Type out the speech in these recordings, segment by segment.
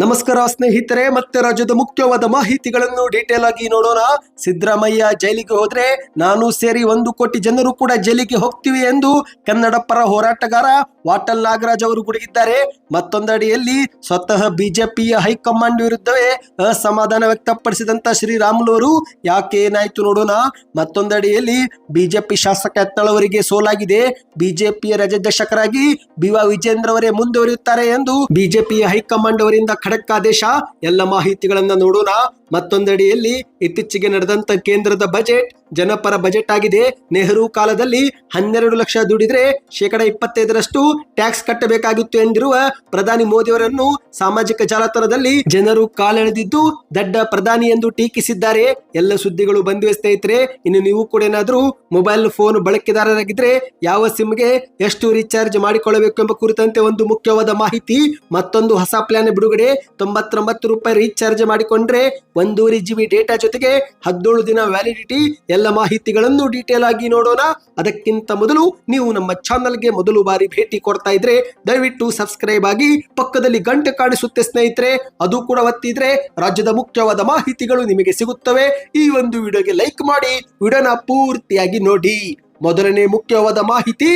ನಮಸ್ಕಾರ ಸ್ನೇಹಿತರೆ, ಮತ್ತೆ ರಾಜ್ಯದ ಮುಖ್ಯವಾದ ಮಾಹಿತಿಗಳನ್ನು ಡೀಟೇಲ್ ಆಗಿ ನೋಡೋಣ. ಸಿದ್ದರಾಮಯ್ಯ ಜೈಲಿಗೆ ಹೋದ್ರೆ ನಾನು ಸೇರಿ ಒಂದು ಕೋಟಿ ಜನರು ಕೂಡ ಜೈಲಿಗೆ ಹೋಗ್ತೀವಿ ಎಂದು ಕನ್ನಡ ಪರ ಹೋರಾಟಗಾರ ವಾಟಲ್ ನಾಗರಾಜ್ ಅವರು ಗುಡುಗಿದ್ದಾರೆ. ಮತ್ತೊಂದಡಿಯಲ್ಲಿ ಸ್ವತಃ ಬಿಜೆಪಿಯ ಹೈಕಮಾಂಡ್ ವಿರುದ್ಧವೇ ಅಸಮಾಧಾನ ವ್ಯಕ್ತಪಡಿಸಿದಂತ ಶ್ರೀರಾಮುಲು ಅವರು ಯಾಕೆ ಏನಾಯ್ತು ನೋಡೋಣ. ಮತ್ತೊಂದಡಿಯಲ್ಲಿ ಬಿಜೆಪಿ ಶಾಸಕ ಎತ್ತಳವರಿಗೆ ಸೋಲಾಗಿದೆ. ಬಿಜೆಪಿಯ ರಾಜ್ಯಾಧ್ಯಕ್ಷಕರಾಗಿ ಬಿ ವಿಜೇಂದ್ರ ಅವರೇ ಮುಂದುವರಿಯುತ್ತಾರೆ ಎಂದು ಬಿಜೆಪಿಯ ಹೈಕಮಾಂಡ್ ಅವರಿಂದ ಖಡಕ್ ಆದೇಶ ಎಲ್ಲ ಮಾಹಿತಿಗಳನ್ನ ನೋಡೋಣ. ಮತ್ತೊಂದಡಿಯಲ್ಲಿ ಇತ್ತೀಚೆಗೆ ನಡೆದಂತ ಕೇಂದ್ರದ ಬಜೆಟ್ ಜನಪರ ಬಜೆಟ್ ಆಗಿದೆ. ನೆಹರು ಕಾಲದಲ್ಲಿ ಹನ್ನೆರಡು ಲಕ್ಷ ದುಡಿದ್ರೆ ಶೇಕಡ ಇಪ್ಪತ್ತೈದರಷ್ಟು ಟ್ಯಾಕ್ಸ್ ಕಟ್ಟಬೇಕಾಗಿತ್ತು ಎಂದಿರುವ ಪ್ರಧಾನಿ ಮೋದಿಯವರನ್ನು ಸಾಮಾಜಿಕ ಜಾಲತಾಣದಲ್ಲಿ ಜನರು ಕಾಲೆಳೆದಿದ್ದು, ದಡ್ಡ ಪ್ರಧಾನಿ ಎಂದು ಟೀಕಿಸಿದ್ದಾರೆ. ಎಲ್ಲ ಸುದ್ದಿಗಳು ಬಂದಿವೆ ಸ್ನೇಹಿತರೆ. ಇನ್ನು ನೀವು ಕೂಡ ಏನಾದರೂ ಮೊಬೈಲ್ ಫೋನ್ ಬಳಕೆದಾರರಾಗಿದ್ರೆ ಯಾವ ಸಿಮ್ಗೆ ಎಷ್ಟು ರೀಚಾರ್ಜ್ ಮಾಡಿಕೊಳ್ಳಬೇಕು ಎಂಬ ಕುರಿತಂತೆ ಒಂದು ಮುಖ್ಯವಾದ ಮಾಹಿತಿ, ಮತ್ತೊಂದು ಹೊಸ ಪ್ಲಾನ್ ಬಿಡುಗಡೆ ತೊಂಬತ್ತೊಂಬತ್ತು ರೂಪಾಯಿ ರೀಚಾರ್ಜ್ ಮಾಡಿಕೊಂಡ್ರೆ ಒಂದೂವರೆ ಜಿ ಬಿ ಡೇಟಾ ಜೊತೆಗೆ ಹದಿನೇಳು ದಿನ ವ್ಯಾಲಿಡಿಟಿ ಎಲ್ಲ ಮಾಹಿತಿಗಳನ್ನು ಡೀಟೇಲ್ ಆಗಿ ನೋಡೋಣ. ಅದಕ್ಕಿಂತ ಮೊದಲು ನೀವು ನಮ್ಮ ಚಾನಲ್ಗೆ ಮೊದಲು ಬಾರಿ ಭೇಟಿ ಕೊಡ್ತಾ ಇದ್ರೆ, ದಯವಿಟ್ಟು ಸಬ್ಸ್ಕ್ರೈಬ್ ಆಗಿ ಪಕ್ಕದಲ್ಲಿ ಗಂಟೆ ಕಾಣಿಸುತ್ತೆ ಸ್ನೇಹಿತರೆ, ಅದು ಕೂಡ ಒತ್ತಿದ್ರೆ ರಾಜ್ಯದ ಮುಖ್ಯವಾದ ಮಾಹಿತಿಗಳು ನಿಮಗೆ ಸಿಗುತ್ತವೆ. ಈ ಒಂದು ವಿಡಿಯೋಗೆ ಲೈಕ್ ಮಾಡಿ, ವಿಡಿಯೋನ ಪೂರ್ತಿಯಾಗಿ ನೋಡಿ. ಮೊದಲನೇ ಮುಖ್ಯವಾದ ಮಾಹಿತಿ.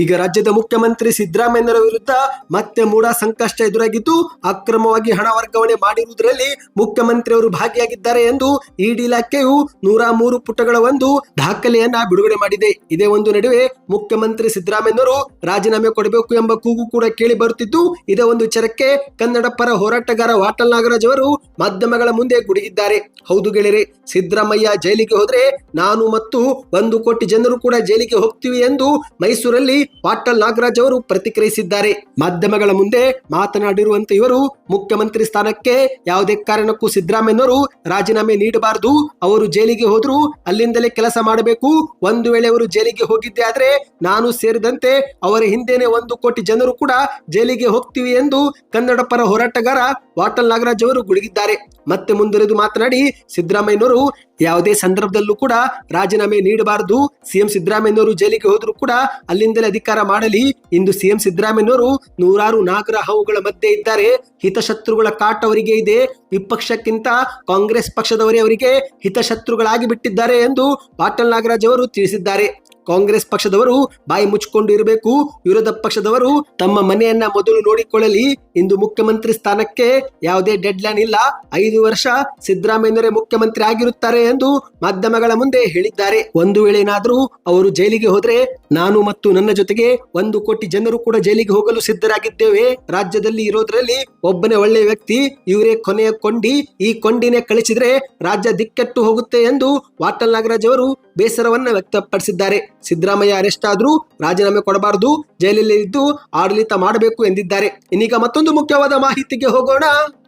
ಈಗ ರಾಜ್ಯದ ಮುಖ್ಯಮಂತ್ರಿ ಸಿದ್ದರಾಮಯ್ಯರ ವಿರುದ್ಧ ಮತ್ತೆ ಮೂಡ ಸಂಕಷ್ಟ ಎದುರಾಗಿದ್ದು, ಅಕ್ರಮವಾಗಿ ಹಣ ವರ್ಗಾವಣೆ ಮಾಡಿರುವುದರಲ್ಲಿ ಮುಖ್ಯಮಂತ್ರಿ ಅವರು ಭಾಗಿಯಾಗಿದ್ದಾರೆ ಎಂದು ಇಡಿ ಇಲಾಖೆಯು ನೂರ ಮೂರು ಪುಟಗಳ ಒಂದು ದಾಖಲೆಯನ್ನ ಬಿಡುಗಡೆ ಮಾಡಿದೆ. ಇದೇ ಒಂದು ನಡುವೆ ಮುಖ್ಯಮಂತ್ರಿ ಸಿದ್ದರಾಮಯ್ಯನವರು ರಾಜೀನಾಮೆ ಕೊಡಬೇಕು ಎಂಬ ಕೂಗು ಕೂಡ ಕೇಳಿ ಬರುತ್ತಿದ್ದು, ಇದೇ ಒಂದು ವಿಚಾರಕ್ಕೆ ಕನ್ನಡ ಪರ ಹೋರಾಟಗಾರ ವಾಟಲ್ ನಾಗರಾಜ್ ಅವರು ಮಾಧ್ಯಮಗಳ ಮುಂದೆ ಗುಡುಗಿದ್ದಾರೆ. ಹೌದು ಗೆಳೆಯರೆ, ಸಿದ್ದರಾಮಯ್ಯ ಜೈಲಿಗೆ ಹೋದ್ರೆ ನಾನು ಮತ್ತು ಒಂದು ಕೋಟಿ ಜನರು ಕೂಡ ಜೈಲಿಗೆ ಹೋಗ್ತೀವಿ ಎಂದು ಮೈಸೂರಲ್ಲಿ ಪಾಟಲ್ ನಾಗರಾಜ್ ಅವರು ಪ್ರತಿಕ್ರಿಯಿಸಿದ್ದಾರೆ. ಮಾಧ್ಯಮಗಳ ಮುಂದೆ ಮಾತನಾಡಿರುವಂತ ಇವರು ಮುಖ್ಯಮಂತ್ರಿ ಸ್ಥಾನಕ್ಕೆ ಯಾವುದೇ ಕಾರಣಕ್ಕೂ ಸಿದ್ದರಾಮಯ್ಯನವರು ರಾಜೀನಾಮೆ ನೀಡಬಾರದು. ಅವರು ಜೈಲಿಗೆ ಹೋದ್ರು ಅಲ್ಲಿಂದಲೇ ಕೆಲಸ ಮಾಡಬೇಕು. ಒಂದು ವೇಳೆ ಅವರು ಜೈಲಿಗೆ ಹೋಗಿದ್ದೆ ಆದ್ರೆ ನಾನು ಸೇರಿದಂತೆ ಅವರ ಹಿಂದೆನೆ ಒಂದು ಕೋಟಿ ಜನರು ಕೂಡ ಜೈಲಿಗೆ ಹೋಗ್ತೀವಿ ಎಂದು ಕನ್ನಡ ಪರ ಹೋರಾಟಗಾರ ವಾಟಲ್ ನಾಗರಾಜ್ ಅವರು ಗುಡುಗಿದ್ದಾರೆ. ಮತ್ತೆ ಮುಂದುವರೆದು ಮಾತನಾಡಿ ಸಿದ್ದರಾಮಯ್ಯನವರು ಯಾವುದೇ ಸಂದರ್ಭದಲ್ಲೂ ಕೂಡ ರಾಜೀನಾಮೆ ನೀಡಬಾರದು. ಸಿಎಂ ಸಿದ್ದರಾಮಯ್ಯನವರು ಜೈಲಿಗೆ ಹೋದ್ರು ಕೂಡ ಅಲ್ಲಿಂದಲೇ ಅಧಿಕಾರ ಮಾಡಲಿ. ಇಂದು ಸಿಎಂ ಸಿದ್ದರಾಮಯ್ಯನವರು ನೂರಾರು ನಾಗರ ಹಾವುಗಳ ಮಧ್ಯೆ ಇದ್ದಾರೆ. ಹಿತಶತ್ರುಗಳ ಕಾಟ ಅವರಿಗೆ ಇದೆ. ವಿಪಕ್ಷಕ್ಕಿಂತ ಕಾಂಗ್ರೆಸ್ ಪಕ್ಷದವರೇ ಅವರಿಗೆ ಹಿತಶತ್ರುಗಳಾಗಿ ಬಿಟ್ಟಿದ್ದಾರೆ ಎಂದು ಬಾಟಲ್ ನಾಗರಾಜ್ ಅವರು ತಿಳಿಸಿದ್ದಾರೆ. ಕಾಂಗ್ರೆಸ್ ಪಕ್ಷದವರು ಬಾಯಿ ಮುಚ್ಚಿಕೊಂಡು ಇರಬೇಕು. ವಿರೋಧ ಪಕ್ಷದವರು ತಮ್ಮ ಮನೆಯನ್ನ ಮೊದಲು ನೋಡಿಕೊಳ್ಳಲಿ. ಇಂದು ಮುಖ್ಯಮಂತ್ರಿ ಸ್ಥಾನಕ್ಕೆ ಯಾವುದೇ ಡೆಡ್ ಲೈನ್ ಇಲ್ಲ. ಐದು ವರ್ಷ ಸಿದ್ದರಾಮಯ್ಯನವರೇ ಮುಖ್ಯಮಂತ್ರಿ ಆಗಿರುತ್ತಾರೆ ಎಂದು ಮಾಧ್ಯಮಗಳ ಮುಂದೆ ಹೇಳಿದ್ದಾರೆ. ಒಂದು ವೇಳೆ ಏನಾದರೂ ಅವರು ಜೈಲಿಗೆ ಹೋದ್ರೆ ನಾನು ಮತ್ತು ನನ್ನ ಜೊತೆಗೆ ಒಂದು ಕೋಟಿ ಜನರು ಕೂಡ ಜೈಲಿಗೆ ಹೋಗಲು ಸಿದ್ಧರಾಗಿದ್ದೇವೆ. ರಾಜ್ಯದಲ್ಲಿ ಇರೋದ್ರಲ್ಲಿ ಒಬ್ಬನೇ ಒಳ್ಳೆ ವ್ಯಕ್ತಿ, ಇವರೇ ಕೊನೆಯ ಕೊಂಡಿ. ಈ ಕೊಂಡಿನೇ ಕಳಿಸಿದ್ರೆ ರಾಜ್ಯ ದಿಕ್ಕೆಟ್ಟು ಹೋಗುತ್ತೆ ಎಂದು ವಾಟಲ್ ನಾಗರಾಜ್ ಅವರು ಬೇಸರವನ್ನ ವ್ಯಕ್ತಪಡಿಸಿದ್ದಾರೆ. ಸಿದ್ದರಾಮಯ್ಯ ಅರೆಸ್ಟ್ ಆದರೂ ರಾಜೀನಾಮೆ ಕೊಡಬಾರದು, ಜೈಲಲ್ಲಿ ಇದ್ದು ಆಡಳಿತ ಮಾಡಬೇಕು ಎಂದಿದ್ದಾರೆ. ಇನ್ನೀಗ ಮತ್ತೊಂದು ಮುಖ್ಯವಾದ ಮಾಹಿತಿಗೆ ಹೋಗೋಣ.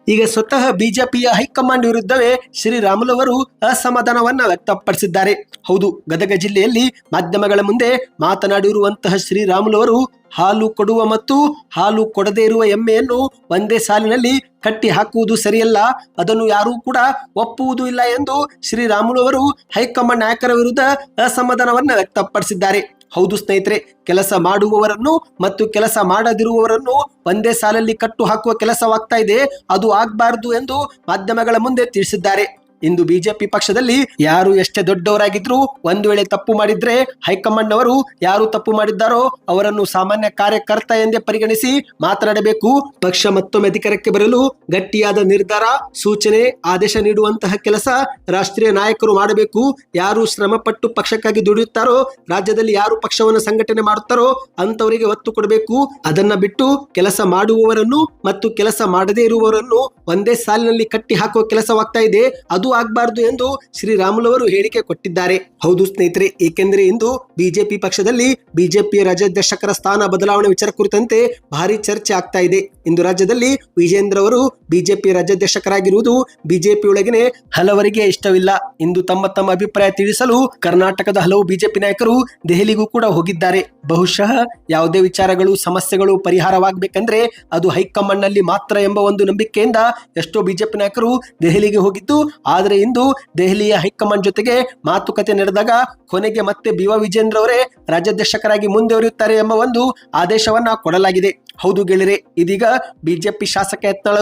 ಈಗ ಸ್ವತಃ ಬಿಜೆಪಿಯ ಹೈಕಮಾಂಡ್ ವಿರುದ್ಧವೇ ಶ್ರೀರಾಮುಲು ಅವರು ಅಸಮಾಧಾನವನ್ನ ವ್ಯಕ್ತಪಡಿಸಿದ್ದಾರೆ. ಹೌದು, ಗದಗ ಜಿಲ್ಲೆಯಲ್ಲಿ ಮಾಧ್ಯಮಗಳ ಮುಂದೆ ಮಾತನಾಡಿರುವಂತಹ ಶ್ರೀರಾಮುಲು ಅವರು ಹಾಲು ಕೊಡುವ ಮತ್ತು ಹಾಲು ಕೊಡದೇ ಇರುವ ಎಮ್ಮೆಯನ್ನು ಒಂದೇ ಸಾಲಿನಲ್ಲಿ ಕಟ್ಟಿ ಹಾಕುವುದು ಸರಿಯಲ್ಲ. ಅದನ್ನು ಯಾರೂ ಕೂಡ ಒಪ್ಪುವುದು ಇಲ್ಲ ಎಂದು ಶ್ರೀರಾಮುಲು ಅವರು ಹೈಕಮಾಂಡ್ ನಾಯಕರ ವಿರುದ್ಧ ಅಸಮಾಧಾನವನ್ನು ವ್ಯಕ್ತಪಡಿಸಿದ್ದಾರೆ. ಹೌದು ಸ್ನೇಹಿತರೆ, ಕೆಲಸ ಮಾಡುವವರನ್ನು ಮತ್ತು ಕೆಲಸ ಮಾಡದಿರುವವರನ್ನು ಒಂದೇ ಸಾಲಲ್ಲಿ ಕಟ್ಟು ಹಾಕುವ ಕೆಲಸವಾಗ್ತಾ ಇದೆ. ಅದು ಆಗಬಾರದು ಎಂದು ಮಾಧ್ಯಮಗಳ ಮುಂದೆ ತಿಳಿಸಿದ್ದಾರೆ. ಇಂದು ಬಿಜೆಪಿ ಪಕ್ಷದಲ್ಲಿ ಯಾರು ಎಷ್ಟೇ ದೊಡ್ಡವರಾಗಿದ್ರು ಒಂದು ವೇಳೆ ತಪ್ಪು ಮಾಡಿದ್ರೆ ಹೈಕಮಾಂಡ್ ಅವರು ಯಾರು ತಪ್ಪು ಮಾಡಿದ್ದಾರೋ ಅವರನ್ನು ಸಾಮಾನ್ಯ ಕಾರ್ಯಕರ್ತ ಎಂದೇ ಪರಿಗಣಿಸಿ ಮಾತನಾಡಬೇಕು. ಪಕ್ಷ ಮತ್ತೊಮ್ಮೆ ಅಧಿಕಾರಕ್ಕೆ ಬರಲು ಗಟ್ಟಿಯಾದ ನಿರ್ಧಾರ, ಸೂಚನೆ, ಆದೇಶ ನೀಡುವಂತಹ ಕೆಲಸ ರಾಷ್ಟ್ರೀಯ ನಾಯಕರು ಮಾಡಬೇಕು. ಯಾರು ಶ್ರಮಪಟ್ಟು ಪಕ್ಷಕ್ಕಾಗಿ ದುಡಿಯುತ್ತಾರೋ, ರಾಜ್ಯದಲ್ಲಿ ಯಾರು ಪಕ್ಷವನ್ನು ಸಂಘಟನೆ ಮಾಡುತ್ತಾರೋ ಅಂತವರಿಗೆ ಒತ್ತು ಕೊಡಬೇಕು. ಅದನ್ನ ಬಿಟ್ಟು ಕೆಲಸ ಮಾಡುವವರನ್ನು ಮತ್ತು ಕೆಲಸ ಮಾಡದೇ ಇರುವವರನ್ನು ಒಂದೇ ಸಾಲಿನಲ್ಲಿ ಕಟ್ಟಿ ಹಾಕುವ ಕೆಲಸವಾಗ್ತಾ ಇದೆ. ಅದು ಆಗ್ಬಾರ್ದು ಎಂದು ಶ್ರೀರಾಮುಲು ಅವರು ಹೇಳಿಕೆ ಕೊಟ್ಟಿದ್ದಾರೆ. ಹೌದು ಸ್ನೇಹಿತರೆ, ಏಕೆಂದರೆ ಇಂದು ಬಿಜೆಪಿ ಪಕ್ಷದಲ್ಲಿ ಬಿಜೆಪಿ ರಾಜ್ಯಾಧ್ಯಕ್ಷಕರ ಸ್ಥಾನ ಬದಲಾವಣೆ ವಿಚಾರ ಕುರಿತಂತೆ ಭಾರಿ ಚರ್ಚೆ ಆಗ್ತಾ ಇದೆ. ಇಂದು ರಾಜ್ಯದಲ್ಲಿ ವಿಜೇಂದ್ರ ಅವರು ಬಿಜೆಪಿ ರಾಜ್ಯಾಧ್ಯಕ್ಷಕರಾಗಿರುವುದು ಬಿಜೆಪಿ ಒಳಗಿನ ಹಲವರಿಗೆ ಇಷ್ಟವಿಲ್ಲ. ಇಂದು ತಮ್ಮ ತಮ್ಮ ಅಭಿಪ್ರಾಯ ತಿಳಿಸಲು ಕರ್ನಾಟಕದ ಹಲವು ಬಿಜೆಪಿ ನಾಯಕರು ದೆಹಲಿಗೂ ಕೂಡ ಹೋಗಿದ್ದಾರೆ. ಬಹುಶಃ ಯಾವುದೇ ವಿಚಾರಗಳು, ಸಮಸ್ಯೆಗಳು ಪರಿಹಾರವಾಗಬೇಕಂದ್ರೆ ಅದು ಹೈಕಮಾಂಡ್ನಲ್ಲಿ ಮಾತ್ರ ಎಂಬ ಒಂದು ನಂಬಿಕೆಯಿಂದ ಎಷ್ಟೋ ಬಿಜೆಪಿ ನಾಯಕರು ದೆಹಲಿಗೆ ಹೋಗಿದ್ದು ಆದರೆ ಇಂದು ದೆಹಲಿಯ ಹೈಕಮಾಂಡ್ ಜೊತೆಗೆ ಮಾತುಕತೆ ನಡೆದಾಗ ಕೊನೆಗೆ ಮತ್ತೆ ಬಿ ವಾ ವಿಜೇಂದ್ರ ಅವರೇ ರಾಜ್ಯಾಧ್ಯಕ್ಷಕರಾಗಿ ಮುಂದುವರಿಯುತ್ತಾರೆ ಎಂಬ ಒಂದು ಆದೇಶವನ್ನ ಕೊಡಲಾಗಿದೆ. ಹೌದು ಗೆಳೆಯರೆ, ಇದೀಗ ಬಿಜೆಪಿ ಶಾಸಕ ಯತ್ನಾಳ್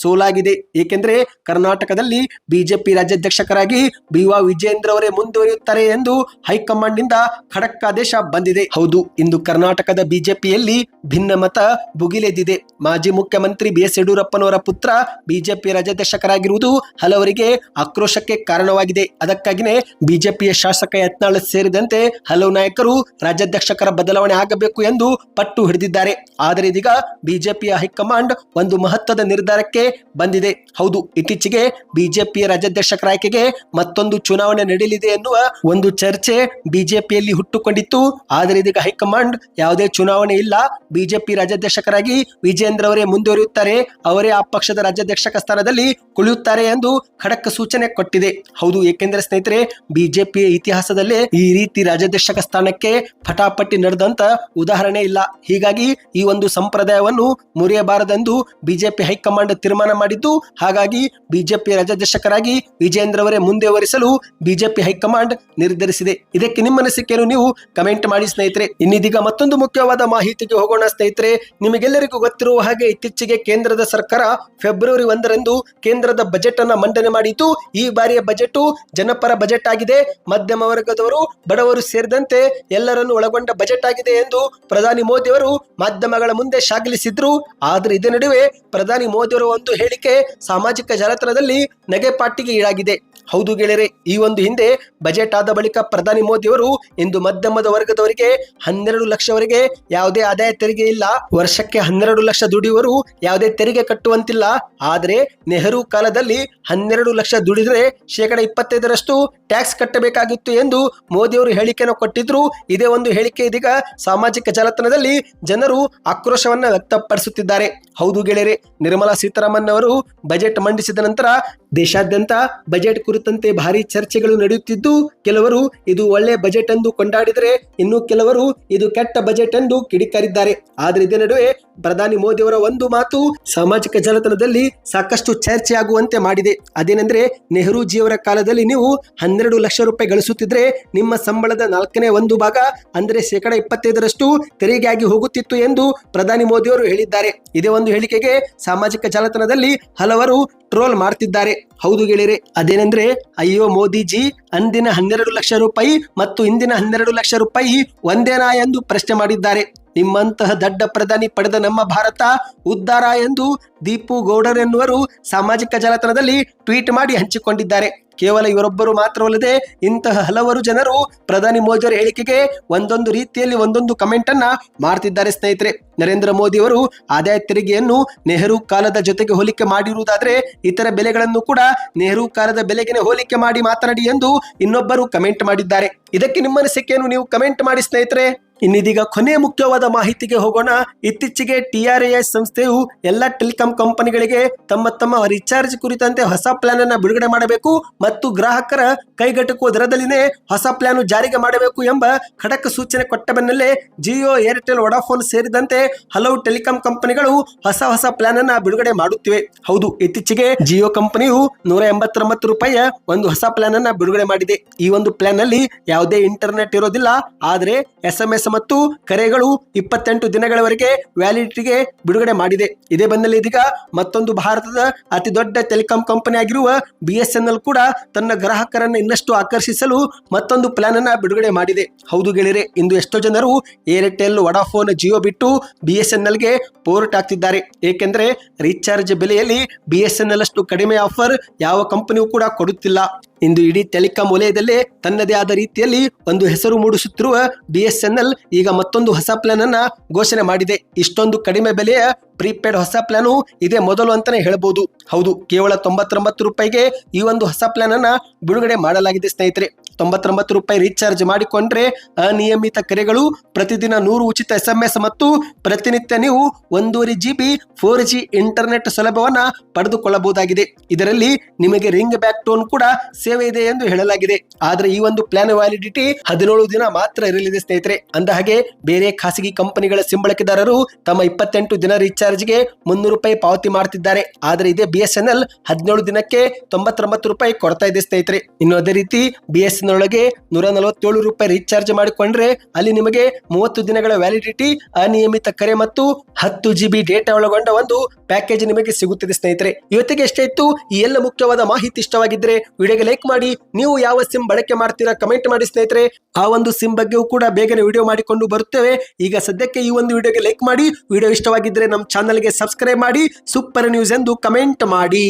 ಸೋಲಾಗಿದೆ. ಏಕೆಂದರೆ ಕರ್ನಾಟಕದಲ್ಲಿ ಬಿಜೆಪಿ ರಾಜ್ಯಾಧ್ಯಕ್ಷಕರಾಗಿ ಬಿ ವಾ ವಿಜೇಂದ್ರ ಅವರೇ ಮುಂದುವರಿಯುತ್ತಾರೆ ಎಂದು ಹೈಕಮಾಂಡ್ನಿಂದ ಖಡಕ್ ಆದೇಶ ಬಂದಿದೆ. ಹೌದು, ಇಂದು ಕರ್ನಾಟಕದ ಬಿಜೆಪಿಯಲ್ಲಿ ಭಿನ್ನಮತ ಭುಗಿಲೆದ್ದಿದೆ. ಮಾಜಿ ಮುಖ್ಯಮಂತ್ರಿ ಬಿ ಎಸ್ ಯಡಿಯೂರಪ್ಪನವರ ಪುತ್ರ ಬಿಜೆಪಿ ರಾಜ್ಯಾಧ್ಯಕ್ಷಕರಾಗಿರುವುದು ಹಲವರಿಗೆ ಆಕ್ರೋಶಕ್ಕೆ ಕಾರಣವಾಗಿದೆ. ಅದಕ್ಕಾಗಿಯೇ ಬಿಜೆಪಿಯ ಶಾಸಕ ಯತ್ನಾಳ್ ಸೇರಿದಂತೆ ಹಲವು ನಾಯಕರು ರಾಜ್ಯಾಧ್ಯಕ್ಷಕರ ಬದಲಾವಣೆ ಆಗಬೇಕು ಎಂದು ಪಟ್ಟು ಹಿಡಿದಿದ್ದಾರೆ. ಆದರೆ ಇದೀಗ ಬಿಜೆಪಿಯ ಹೈಕಮಾಂಡ್ ಒಂದು ಮಹತ್ವದ ನಿರ್ಧಾರಕ್ಕೆ ಬಂದಿದೆ. ಹೌದು, ಇತ್ತೀಚೆಗೆ ಬಿಜೆಪಿಯ ರಾಜ್ಯಾಧ್ಯಕ್ಷಕರ ಆಯ್ಕೆಗೆ ಮತ್ತೊಂದು ಚುನಾವಣೆ ನಡೆಯಲಿದೆ ಎನ್ನುವ ಒಂದು ಚರ್ಚೆ ಬಿಜೆಪಿಯಲ್ಲಿ ಹುಟ್ಟುಕೊಂಡಿತ್ತು. ಆದರೆ ಇದೀಗ ಹೈಕಮಾಂಡ್ ಯಾವುದೇ ಚುನಾವಣೆ ಇಲ್ಲ. ಬಿಜೆಪಿ ರಾಜ್ಯಾಧ್ಯಕ್ಷಕರಾಗಿ ವಿಜೇಂದ್ರ ಅವರೇ ಮುಂದುವರಿಯುತ್ತಾರೆ. ಅವರೇ ಆ ಪಕ್ಷದ ರಾಜ್ಯಾಧ್ಯಕ್ಷಕ ಸ್ಥಾನದಲ್ಲಿ ಕುಳಿಯುತ್ತಾರೆ ಎಂದು ಖಡಕ್ ಸೂಚನೆ ಕೊಟ್ಟಿದೆ. ಹೌದು, ಏಕೆಂದರೆ ಸ್ನೇಹಿತರೆ, ಬಿಜೆಪಿಯ ಇತಿಹಾಸದಲ್ಲೇ ಈ ರೀತಿ ರಾಜ್ಯಾಧ್ಯಕ್ಷಕ ಸ್ಥಾನಕ್ಕೆ ಪಟಾಪಟ್ಟಿ ನಡೆದಂತ ಉದಾಹರಣೆ ಇಲ್ಲ. ಹೀಗಾಗಿ ಈ ಒಂದು ಸಂಪ್ರದಾಯವನ್ನು ಮುರಿಯಬಾರದೆಂದು ಬಿಜೆಪಿ ಹೈಕಮಾಂಡ್ ತೀರ್ಮಾನ ಮಾಡಿದ್ದು, ಹಾಗಾಗಿ ಬಿಜೆಪಿ ರಾಜ್ಯಾಧ್ಯಕ್ಷಕರಾಗಿ ವಿಜೇಂದ್ರ ಅವರೇ ಮುಂದುವರಿಸಲು ಬಿಜೆಪಿ ಹೈಕಮಾಂಡ್ ನಿರ್ಧರಿಸಿದೆ. ಇದಕ್ಕೆ ನಿಮ್ಮ ಅನಿಸಿಕೆಯನ್ನು ನೀವು ಕಮೆಂಟ್ ಮಾಡಿ ಸ್ನೇಹಿತರೆ. ಇನ್ನಿದೀಗ ಮತ್ತೊಂದು ಮುಖ್ಯವಾದ ಮಾಹಿತಿಗೆ ಹೋಗೋಣ ಸ್ನೇಹಿತರೆ. ನಿಮಗೆಲ್ಲರಿಗೂ ಗೊತ್ತಿರುವ ಹಾಗೆ ಇತ್ತೀಚೆಗೆ ಕೇಂದ್ರದ ಸರ್ಕಾರ ಫೆಬ್ರವರಿ ಒಂದರಂದು ಕೇಂದ್ರದ ಬಜೆಟ್ ಅನ್ನ ಮಂಡನೆ ಮಾಡಿದ್ದು ಈ ಬಾರಿಯ ಬಜೆಟ್ ಜನಪರ ಬಜೆಟ್ ಆಗಿದೆ. ಮಧ್ಯಮ ವರ್ಗದವರು, ಬಡವರು ಸೇರಿದಂತೆ ಎಲ್ಲರನ್ನು ಒಳಗೊಂಡ ಬಜೆಟ್ ಆಗಿದೆ ಎಂದು ಪ್ರಧಾನಿ ಮೋದಿ ಅವರು ಮಾಧ್ಯಮಗಳ ಮುಂದೆ ಶ್ಲಾಘಿಸಿದ್ರು ಆದ್ರೆ ಇದೇ ನಡುವೆ ಪ್ರಧಾನಿ ಮೋದಿ ಅವರ ಒಂದು ಹೇಳಿಕೆ ಸಾಮಾಜಿಕ ಜಾಲತಾಣದಲ್ಲಿ ನಗೆಪಾಟಿಗೆ ಈಡಾಗಿದೆ. ಹೌದು ಗೆಳೆಯರೆ, ಈ ಒಂದು ಹಿಂದೆ ಬಜೆಟ್ ಆದ ಬಳಿಕ ಪ್ರಧಾನಿ ಮೋದಿ ಅವರು ಇಂದು ಮಧ್ಯಮದ ವರ್ಗದವರಿಗೆ ಹನ್ನೆರಡು ಲಕ್ಷವರೆಗೆ ಯಾವುದೇ ಆದಾಯ ತೆರಿಗೆ ಇಲ್ಲ. ವರ್ಷಕ್ಕೆ ಹನ್ನೆರಡು ಲಕ್ಷ ದುಡಿಯುವರು ಯಾವುದೇ ತೆರಿಗೆ ಕಟ್ಟುವಂತಿಲ್ಲ. ಆದರೆ ನೆಹರು ಕಾಲದಲ್ಲಿ ಹನ್ನೆರಡು ಲಕ್ಷ ದುಡಿದರೆ ಶೇಕಡ ಇಪ್ಪತ್ತೈದರಷ್ಟು ಟ್ಯಾಕ್ಸ್ ಕಟ್ಟಬೇಕಾಗಿತ್ತು ಎಂದು ಮೋದಿ ಅವರು ಹೇಳಿಕೆಯನ್ನು ಕೊಟ್ಟಿದ್ರು. ಇದೇ ಒಂದು ಹೇಳಿಕೆ ಇದೀಗ ಸಾಮಾಜಿಕ ಜಾಲತಾಣದಲ್ಲಿ ಜನರು ಆಕ್ರೋಶವನ್ನು ವ್ಯಕ್ತಪಡಿಸುತ್ತಿದ್ದಾರೆ. ಹೌದು ಗೆಳೆಯರೆ, ನಿರ್ಮಲಾ ಸೀತಾರಾಮನ್ ಅವರು ಬಜೆಟ್ ಮಂಡಿಸಿದ ನಂತರ ದೇಶಾದ್ಯಂತ ಬಜೆಟ್ ಕುರಿತಂತೆ ಭಾರಿ ಚರ್ಚೆಗಳು ನಡೆಯುತ್ತಿದ್ದು, ಕೆಲವರು ಇದು ಒಳ್ಳೆ ಬಜೆಟ್ ಎಂದು ಕೊಂಡಾಡಿದರೆ ಇನ್ನು ಕೆಲವರು ಇದು ಕೆಟ್ಟ ಬಜೆಟ್ ಎಂದು ಕಿಡಿಕಾರಿದ್ದಾರೆ. ಆದರೆ ಇದೇ ನಡುವೆ ಪ್ರಧಾನಿ ಮೋದಿ ಅವರ ಒಂದು ಮಾತು ಸಾಮಾಜಿಕ ಜಾಲತಾಣದಲ್ಲಿ ಸಾಕಷ್ಟು ಚರ್ಚೆ ಆಗುವಂತೆ ಮಾಡಿದೆ. ಅದೇನೆಂದ್ರೆ, ನೆಹರೂಜಿಯವರ ಕಾಲದಲ್ಲಿ ನೀವು ಹನ್ನೆರಡು ಲಕ್ಷ ರೂಪಾಯಿ ಗಳಿಸುತ್ತಿದ್ರೆ ನಿಮ್ಮ ಸಂಬಳದ ನಾಲ್ಕನೇ ಒಂದು ಭಾಗ ಅಂದರೆ ಶೇಕಡ ಇಪ್ಪತ್ತೈದರಷ್ಟು ತೆರಿಗೆಯಾಗಿ ಹೋಗುತ್ತಿತ್ತು ಎಂದು ಪ್ರಧಾನಿ ಮೋದಿ ಅವರು ಹೇಳಿದ್ದಾರೆ. ಇದೇ ಒಂದು ಹೇಳಿಕೆಗೆ ಸಾಮಾಜಿಕ ಜಾಲತಾಣದಲ್ಲಿ ಹಲವರು ಟ್ರೋಲ್ ಮಾಡ್ತಿದ್ದಾರೆ ಹೌದು ಗೆಳೆಯರೆ, ಅದೇನೆಂದ್ರೆ, ಅಯ್ಯೋ ಮೋದಿಜಿ, ಅಂದಿನ ಹನ್ನೆರಡು ಲಕ್ಷ ರೂಪಾಯಿ ಮತ್ತು ಇಂದಿನ ಹನ್ನೆರಡು ಲಕ್ಷ ರೂಪಾಯಿ ಒಂದೇನಾ ಎಂದು ಪ್ರಶ್ನೆ ಮಾಡಿದ್ದಾರೆ. ನಿಮ್ಮಂತಹ ದಡ್ಡ ಪ್ರಧಾನಿ ಪಡೆದ ನಮ್ಮ ಭಾರತ ಉದ್ಧಾರ ಎಂದು ದೀಪು ಗೌಡರ್ ಎನ್ನುವರು ಸಾಮಾಜಿಕ ಜಾಲತಾಣದಲ್ಲಿ ಟ್ವೀಟ್ ಮಾಡಿ ಹಂಚಿಕೊಂಡಿದ್ದಾರೆ. ಕೇವಲ ಇವರೊಬ್ಬರು ಮಾತ್ರವಲ್ಲದೆ ಇಂತಹ ಹಲವರು ಜನರು ಪ್ರಧಾನಿ ಮೋದಿಯವರ ಹೇಳಿಕೆಗೆ ಒಂದೊಂದು ರೀತಿಯಲ್ಲಿ ಒಂದೊಂದು ಕಮೆಂಟ್ ಅನ್ನ ಮಾಡ್ತಿದ್ದಾರೆ ಸ್ನೇಹಿತರೆ. ನರೇಂದ್ರ ಮೋದಿ ಅವರು ಆದಾಯ ತೆರಿಗೆಯನ್ನು ನೆಹರು ಕಾಲದ ಜೊತೆಗೆ ಹೋಲಿಕೆ ಮಾಡಿರುವುದಾದ್ರೆ ಇತರ ಬೆಲೆಗಳನ್ನು ಕೂಡ ನೆಹರು ಕಾಲದ ಬೆಲೆಗೆ ಹೋಲಿಕೆ ಮಾಡಿ ಮಾತನಾಡಿ ಎಂದು ಇನ್ನೊಬ್ಬರು ಕಮೆಂಟ್ ಮಾಡಿದ್ದಾರೆ. ಇದಕ್ಕೆ ನಿಮ್ಮ ಅನಿಸಿಕೆಯನ್ನು ನೀವು ಕಮೆಂಟ್ ಮಾಡಿ ಸ್ನೇಹಿತರೆ. ಇನ್ನಿದೀಗ ಕೊನೆ ಮುಖ್ಯವಾದ ಮಾಹಿತಿಗೆ ಹೋಗೋಣ. ಇತ್ತೀಚೆಗೆ ಟಿಆರ್ಎಸ್ ಸಂಸ್ಥೆಯು ಎಲ್ಲ ಟೆಲಿಕಾಂ ಕಂಪನಿಗಳಿಗೆ ತಮ್ಮ ತಮ್ಮ ರೀಚಾರ್ಜ್ ಕುರಿತಂತೆ ಹೊಸ ಪ್ಲಾನ್ ಅನ್ನ ಬಿಡುಗಡೆ ಮಾಡಬೇಕು ಮತ್ತು ಗ್ರಾಹಕರ ಕೈಗೆಟುಕುವ ದರದಲ್ಲಿನೇ ಹೊಸ ಪ್ಲಾನ್ ಜಾರಿಗೆ ಮಾಡಬೇಕು ಎಂಬ ಖಡಕ್ ಸೂಚನೆ ಕೊಟ್ಟ ಬೆನ್ನಲ್ಲೇ ಜಿಯೋ, ಏರ್ಟೆಲ್, ವಡಾಫೋನ್ ಸೇರಿದಂತೆ ಹಲವು ಟೆಲಿಕಾಂ ಕಂಪನಿಗಳು ಹೊಸ ಹೊಸ ಪ್ಲಾನ್ ಅನ್ನ ಬಿಡುಗಡೆ ಮಾಡುತ್ತಿವೆ. ಹೌದು, ಇತ್ತೀಚೆಗೆ ಜಿಯೋ ಕಂಪನಿಯು ನೂರ ಎಂಬತ್ತೊಂಬತ್ತು ರೂಪಾಯಿಯ ಒಂದು ಹೊಸ ಪ್ಲಾನ್ ಅನ್ನ ಬಿಡುಗಡೆ ಮಾಡಿದೆ. ಈ ಒಂದು ಪ್ಲಾನ್ ಅಲ್ಲಿ ಯಾವುದೇ ಇಂಟರ್ನೆಟ್ ಇರೋದಿಲ್ಲ, ಆದರೆ ಎಸ್ ಎಂ ಎಸ್ ಮತ್ತು ಕರೆಗಳು ಇಪ್ಪತ್ತೆಂಟು ದಿನಗಳವರೆಗೆ ವ್ಯಾಲಿಡಿಟಿಗೆ ಬಿಡುಗಡೆ ಮಾಡಿದೆ. ಇದೇ ಬೆನ್ನಲ್ಲೇ ಇದೀಗ ಮತ್ತೊಂದು ಭಾರತದ ಅತಿ ದೊಡ್ಡ ಟೆಲಿಕಾಂ ಕಂಪನಿ ಆಗಿರುವ ಬಿ ಎಸ್ ಎನ್ ಎಲ್ ಕೂಡ ತನ್ನ ಗ್ರಾಹಕರನ್ನು ಇನ್ನಷ್ಟು ಆಕರ್ಷಿಸಲು ಮತ್ತೊಂದು ಪ್ಲಾನ್ ಅನ್ನ ಬಿಡುಗಡೆ ಮಾಡಿದೆ. ಹೌದು ಗೆಳೆಯರೆ, ಇಂದು ಎಷ್ಟೋ ಜನರು ಏರ್ಟೆಲ್, ವಡಾಫೋನ್, ಜಿಯೋ ಬಿಟ್ಟು ಬಿ ಎಲ್ಗೆ ಪೋರ್ಟ್ ಆಗ್ತಿದ್ದಾರೆ ಏಕೆಂದರೆ ರೀಚಾರ್ಜ್ ಬೆಲೆಯಲ್ಲಿ ಬಿ ಎಸ್ ಎನ್ ಎಲ್ ಅಷ್ಟು ಕಡಿಮೆ ಆಫರ್ ಯಾವ ಕಂಪನಿಯೂ ಕೂಡ ಕೊಡುತ್ತಿಲ್ಲ. ಇಂದು ಇಡೀ ಟೆಲಿಕಾಂ ವಲಯದಲ್ಲೇ ತನ್ನದೇ ಆದ ರೀತಿಯಲ್ಲಿ ಒಂದು ಹೆಸರು ಮೂಡಿಸುತ್ತಿರುವ ಬಿಎಸ್ಎನ್ಎಲ್ ಎನ್ ಎಲ್ ಈಗ ಮತ್ತೊಂದು ಹೊಸ ಪ್ಲಾನ್ ಅನ್ನ ಘೋಷಣೆ ಮಾಡಿದೆ. ಇಷ್ಟೊಂದು ಕಡಿಮೆ ಬೆಲೆಯ ಪ್ರೀಪೇಡ್ ಹೊಸ ಪ್ಲಾನು ಇದೇ ಮೊದಲು ಅಂತಾನೆ ಹೇಳಬಹುದು ಹೌದು, ಕೇವಲ ತೊಂಬತ್ತೊಂಬತ್ತು ರೂಪಾಯಿಗೆ ಈ ಒಂದು ಹೊಸ ಪ್ಲಾನ್ ಅನ್ನ ಬಿಡುಗಡೆ ಮಾಡಲಾಗಿದೆ ಸ್ನೇಹಿತರೆ. ತೊಂಬತ್ತೊಂಬತ್ತು ರೂಪಾಯಿ ರೀಚಾರ್ಜ್ ಮಾಡಿಕೊಂಡ್ರೆ ಅನಿಯಮಿತ ಕರೆಗಳು ಪ್ರತಿದಿನ ನೂರು ಉಚಿತ ಎಸ್ ಎಂ ಎಸ್ ಮತ್ತು ಪ್ರತಿನಿತ್ಯ ನೀವು ಒಂದೂವರೆ G B four G internet ಸೌಲಭ್ಯವನ್ನ ಪಡೆದುಕೊಳ್ಳಬಹುದಾಗಿದೆ. ಇದರಲ್ಲಿ ನಿಮಗೆ ರಿಂಗ್ ಬ್ಯಾಕ್ ಟೋನ್ ಕೂಡ ಸೇವೆ ಇದೆ ಎಂದು ಹೇಳಲಾಗಿದೆ. ಆದ್ರೆ ಈ ಒಂದು ಪ್ಲಾನ್ ವ್ಯಾಲಿಡಿಟಿ ಹದಿನೇಳು ದಿನ ಮಾತ್ರ ಇರಲಿದೆ ಸ್ನೇಹಿತರೆ. ಅಂದ ಹಾಗೆ ಬೇರೆ ಖಾಸಗಿ ಕಂಪನಿಗಳ ಸಿಂಬಳಕೆದಾರರು ತಮ್ಮ ಇಪ್ಪತ್ತೆಂಟು ದಿನ ರೀಚಾರ್ಜ್ಗೆ ಮುನ್ನೂರು ರೂಪಾಯಿ ಪಾವತಿ ಮಾಡ್ತಿದ್ದಾರೆ. ಆದರೆ ಇದೇ ಬಿ ಎಸ್ ಎನ್ ಎಲ್ ಹದಿನೇಳು ದಿನಕ್ಕೆ ತೊಂಬತ್ತೊಂಬತ್ತು ರೂಪಾಯಿ ಕೊಡ್ತಾ ಇದೆ ಸ್ನೇಹಿತರೆ. ಇನ್ನು ಅದೇ ರೀತಿ ಬಿ ಎಸ್ ಎನ್ ಒಳಗೆ ನೂರ ನಲವತ್ತೇಳು ರೂಪಾಯಿ ರೀಚಾರ್ಜ್ ಮಾಡಿಕೊಂಡ್ರೆ ಅಲ್ಲಿ ನಿಮಗೆ ಮೂವತ್ತು ದಿನಗಳ ವ್ಯಾಲಿಡಿಟಿ ಅನಿಯಮಿತ ಕರೆ ಮತ್ತು ಹತ್ತು ಜಿ ಬಿ ಡೇಟಾ ಒಳಗೊಂಡ ಒಂದು ಪ್ಯಾಕೇಜ್ ನಿಮಗೆ ಸಿಗುತ್ತದೆ ಸ್ನೇಹಿತರೆ. ಇವತ್ತಿಗೆ ಎಷ್ಟೇ ಇತ್ತು, ಈ ಎಲ್ಲ ಮುಖ್ಯವಾದ ಮಾಹಿತಿ ಇಷ್ಟವಾಗಿದ್ರೆ ವಿಡಿಯೋಗೆ ಲೈಕ್ ಮಾಡಿ, ನೀವು ಯಾವ ಸಿಮ್ ಬಳಕೆ ಮಾಡ್ತೀರಾ ಕಮೆಂಟ್ ಮಾಡಿ ಸ್ನೇಹಿತರೆ. ಆ ಒಂದು ಸಿಮ್ ಬಗ್ಗೆಯೂ ಕೂಡ ಬೇಗನೆ ವಿಡಿಯೋ ಮಾಡಿಕೊಂಡು ಬರುತ್ತೇವೆ. ಈಗ ಸದ್ಯಕ್ಕೆ ಈ ಒಂದು ವಿಡಿಯೋಗೆ ಲೈಕ್ ಮಾಡಿ, ವಿಡಿಯೋ ಇಷ್ಟವಾಗಿದ್ರೆ ನಮ್ಮ ಚಾನಲ್ಗೆ ಸಬ್ಸ್ಕ್ರೈಬ್ ಮಾಡಿ ಸೂಪರ್ ನ್ಯೂಸ್ ಎಂದು ಕಮೆಂಟ್ ಮಾಡಿ.